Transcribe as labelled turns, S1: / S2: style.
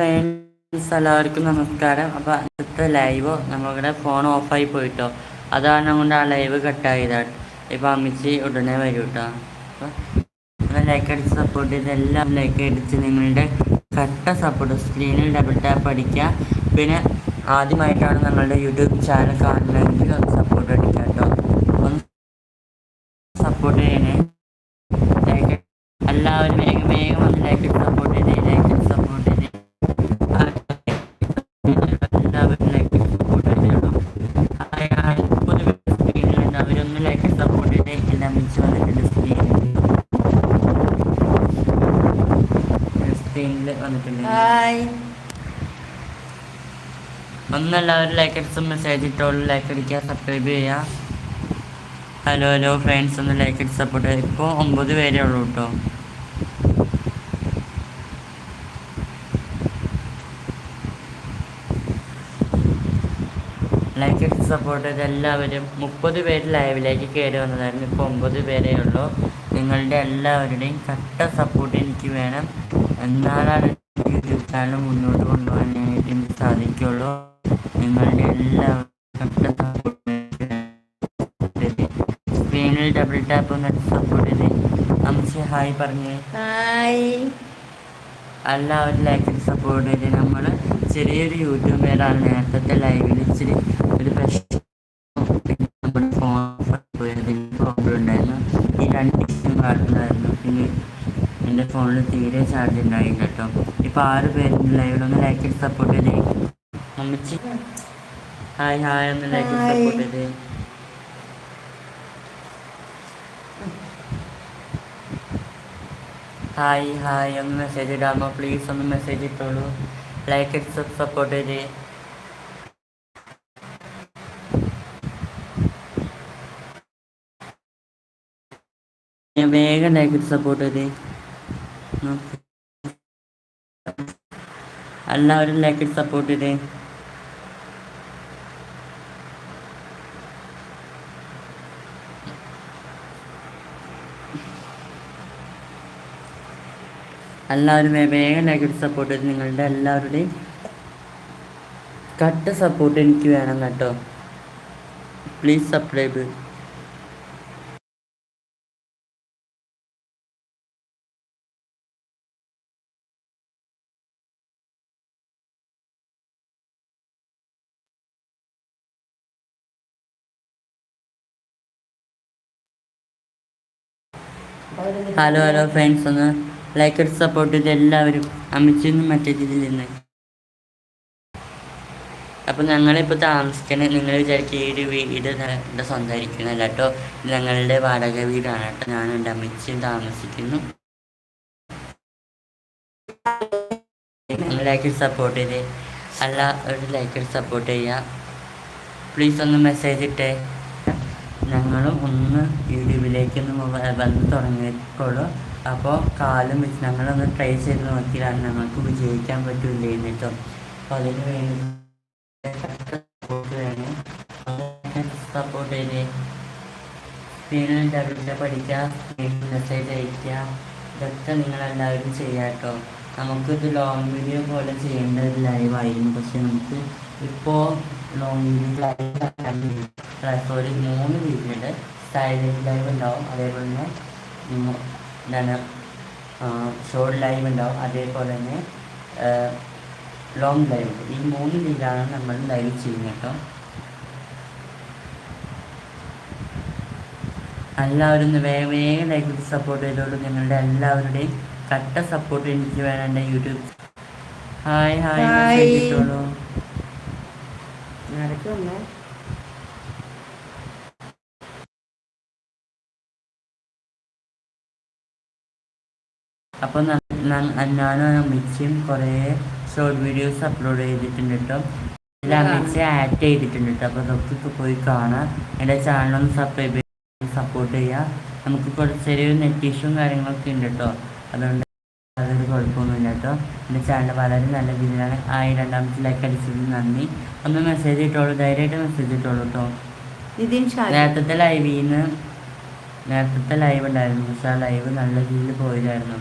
S1: Friends എല്ലാവർക്കും നമസ്കാരം. അപ്പോൾ അടുത്ത ലൈവ് നമ്മളുടെ ഫോൺ ഓഫായി പോയിട്ടോ. അതാണ് കൊണ്ട് ആ ലൈവ് കട്ടായതാണ് ഇപ്പോൾ അമ്മച്ചി ഉടനെ വരും കേട്ടോ ലൈക്ക് അടിച്ച് സപ്പോർട്ട് ചെയ്ത് എല്ലാം ലൈക്ക് അടിച്ച് നിങ്ങളുടെ കട്ട സപ്പോർട്ട് സ്ക്രീനിൽ ഡബിൾ ടാപ്പ് അടിക്കുക. പിന്നെ ആദ്യമായിട്ടാണ് ഞങ്ങളുടെ യൂട്യൂബ് ചാനൽ കാണുന്നതെങ്കിൽ സപ്പോർട്ട് അടിക്കുക കേട്ടോ. ഒന്ന് സപ്പോർട്ട് ചെയ്യണേ ലൈക്ക് എല്ലാവരും വേഗം വേഗം വന്ന് ലൈക്ക് സപ്പോർട്ട് ചെയ്തേ ലൈക്ക് സപ്പോർട്ട് ചെയ്തേ എല്ലാവരും ലൈക്ക് സപ്പോർട്ട് ചെയ്യണം മുപ്പത് സ്ക്രീനിലുണ്ട് അവരൊന്ന് ലൈക്ക് സപ്പോർട്ട് ചെയ്തേ എല്ലാം മിച്ച് വന്നിട്ടുണ്ട് സ്ക്രീനിൽ സ്ക്രീനിൽ വന്നിട്ടുണ്ട്.
S2: ഹായ്.
S1: ഒന്നെല്ലാവരും ലൈക്ക് അടിച്ച് മെസ്സേജ് ഇട്ടോളൂ ലൈക്ക് അടിക്കുക സബ്സ്ക്രൈബ് ചെയ്യുക. ഹലോ ഹലോ ഫ്രണ്ട്സ് ഒന്ന് ലൈക്ക് അടിച്ച് സപ്പോർട്ട് ചെയ്യുക. ഇപ്പോൾ ഒമ്പത് പേരേ ഉള്ളൂ കേട്ടോ ലൈക്ക് അടിച്ച് സപ്പോർട്ട് ചെയ്ത് എല്ലാവരും മുപ്പത് പേര് ലൈവിലേക്ക് കയറി വന്നതായിരുന്നു. ഇപ്പോൾ ഒമ്പത് പേരേ ഉള്ളൂ. നിങ്ങളുടെ എല്ലാവരുടെയും കട്ട സപ്പോർട്ട് എനിക്ക് വേണം. എന്നാലാണ് യൂട്യൂബ് ചാനൽ മുന്നോട്ട് കൊണ്ടുപോകാനായിട്ട് എനിക്ക് സാധിക്കുള്ളൂ. നിങ്ങളുടെ എല്ലാവരും കട്ട സപ്പോർട്ട് സ്ക്രീനിൽ ഡബിൾ ടാപ്പ് ഒന്ന് സപ്പോർട്ട് ചെയ്ത്. അമ്മച്ചി ഹായ് പറഞ്ഞു.
S2: ഹായ്.
S1: എല്ലാവരും ലൈക്ക് സപ്പോർട്ട് ചെയ്ത്. നമ്മൾ ചെറിയൊരു യൂട്യൂബറാണ് നേരത്തെ ലൈവിൽ ഇച്ചിരി ഒരു പ്രശ്നം. നമ്മുടെ ഫോൺ പോയതിന് പ്രോബ്ലം ഉണ്ടായിരുന്നു. ഈ രണ്ട് കാട്ടുന്നതായിരുന്നു പിന്നെ എന്റെ ഫോണിൽ തീരെ ചാർജ് ഉണ്ടായില്ല കേട്ടോ. ഇപ്പോൾ ആറ് പേരുടെ ലൈവിലൊന്ന് ലൈക്ക് സപ്പോർട്ട് ചെയ്തേ. അമ്മച്ചി. Hi hi. ഒന്ന് ലൈക്ക്
S2: ചെയ്ത്
S1: സപ്പോർട്ട് ചെയ്തേ. Hi hi. ഒന്ന് മെസ്സേജ് ഇടാമോ? പ്ലീസ് ഒന്ന് മെസ്സേജ് ഇട്ടോളൂ. ലൈക്ക് ചെയ്ത് സപ്പോർട്ട് ചെയ്തേ. ഞാൻ വേഗം ഉണ്ടാക്കിയിട്ട് സപ്പോർട്ട് ചെയ്തേ. എല്ലാവരും ലൈക്ക് സപ്പോർട്ട് ചെയ്തേ. എല്ലാവരും വേഗം ലൈക്ക് സപ്പോർട്ട് ചെയ്ത്. നിങ്ങളുടെ എല്ലാവരുടെയും കട്ട് സപ്പോർട്ട് എനിക്ക് വേണം കേട്ടോ. Please subscribe hello hello friends ഒന്ന് ലൈക്ക് ഇട്ട് സപ്പോർട്ട് ചെയ്ത് എല്ലാവരും അമ്മച്ചിന്നും മറ്റേ ഇതിൽ നിന്ന്. അപ്പോൾ ഞങ്ങളിപ്പോൾ താമസിക്കണ നിങ്ങൾ വിചാരിക്കുക ഈ ഒരു വീട് എന്റെ കേട്ടോ ഞങ്ങളുടെ വാടക വീടാണ് കേട്ടോ ഞാൻ എന്റെ അമ്മച്ചിയും താമസിക്കുന്നു. ലൈക്ക് സപ്പോർട്ട് ചെയ്തേ അല്ല ഒരു ലൈക്ക് സപ്പോർട്ട് ചെയ്യുക പ്ലീസ് ഒന്ന് മെസ്സേജ് ഇട്ടേ. ഞങ്ങളും ഒന്ന് യൂട്യൂബിലേക്ക് ഒന്ന് വന്ന് തുടങ്ങിയിട്ടുള്ളൂ അപ്പോൾ കാലം വെച്ച് ഞങ്ങളൊന്ന് ട്രൈ ചെയ്ത് നോക്കിയാലാണ് ഞങ്ങൾക്ക് വിജയിക്കാൻ പറ്റില്ല എന്നിട്ടോ അപ്പോൾ അതിന് വേണ്ടി സപ്പോർട്ട് വേണം സപ്പോർട്ട് ചെയ്തേ സ്ക്രീനിൽ ഡബിൾ പഠിക്കുക മെസ്സേജ് അയക്കുക ഇതൊക്കെ നിങ്ങളെല്ലാവരും ചെയ്യുക കേട്ടോ. നമുക്കിത് ലോങ് വീഡിയോ പോലെ ചെയ്യേണ്ട ഒരു ലൈവായിരുന്നു പക്ഷെ നമുക്ക് ഇപ്പോൾ ലോങ് വീഡിയോ ലൈവ് സോറി മൂന്ന് വീഡിയോയുടെ സൈലന്റ് ലൈവ് ഉണ്ടാവും. അതേപോലെ തന്നെ എന്താണ് ഷോർട്ട് ലൈവ് ഉണ്ടാവും. അതേപോലെ തന്നെ ലോങ് ലൈവ് ഈ മൂന്ന് രീതിയിലാണ് നമ്മൾ ലൈവ് ചെയ്യുന്നത് കേട്ടോ. എല്ലാവരും വേഗം വേഗം ലൈക്ക് സപ്പോർട്ട് ചെയ്തോളൂ. നിങ്ങളുടെ എല്ലാവരുടെയും കട്ട സപ്പോർട്ട് എനിക്ക് വേണം യൂട്യൂബ്. ഹായ് ഹായ്
S2: ആരൊക്കെ വന്നേ?
S1: അപ്പോൾ ഞാനും അമ്മച്ചിയും കുറേ ഷോർട്ട് വീഡിയോസ് അപ്ലോഡ് ചെയ്തിട്ടുണ്ട് കേട്ടോ എല്ലാ അമ്മച്ചി ആഡ് ചെയ്തിട്ടുണ്ട് കേട്ടോ അപ്പോൾ അതൊക്കെ പോയി കാണാം. എന്റെ ചാനലൊന്ന് സബ്സ്ക്രൈബ് ചെയ്ത് സപ്പോർട്ട് ചെയ്യുക നമുക്ക് കുറച്ച് ചെറിയ നെറ്റ് ഇഷ്യൂവും കാര്യങ്ങളൊക്കെ ഉണ്ട് കേട്ടോ അതുകൊണ്ട് അതൊരു കുഴപ്പമൊന്നുമില്ല കേട്ടോ എന്റെ ചാനൽ വളരെ നല്ല രീതിയിലാണ്. ആയി രണ്ടാമത്തെ ലൈക്ക് അടിച്ചതിന് നന്ദി. ഒന്ന് മെസ്സേജ് ഇട്ടോളൂ. ധൈര്യമായിട്ട് മെസ്സേജ് ഇട്ടോളൂ കേട്ടോ നേരത്തെ ലൈവിൽ നിന്ന് നേരത്തെ ലൈവ് ഉണ്ടായിരുന്നു. പക്ഷെ ആ ലൈവ് നല്ല രീതിയിൽ പോയതായിരുന്നു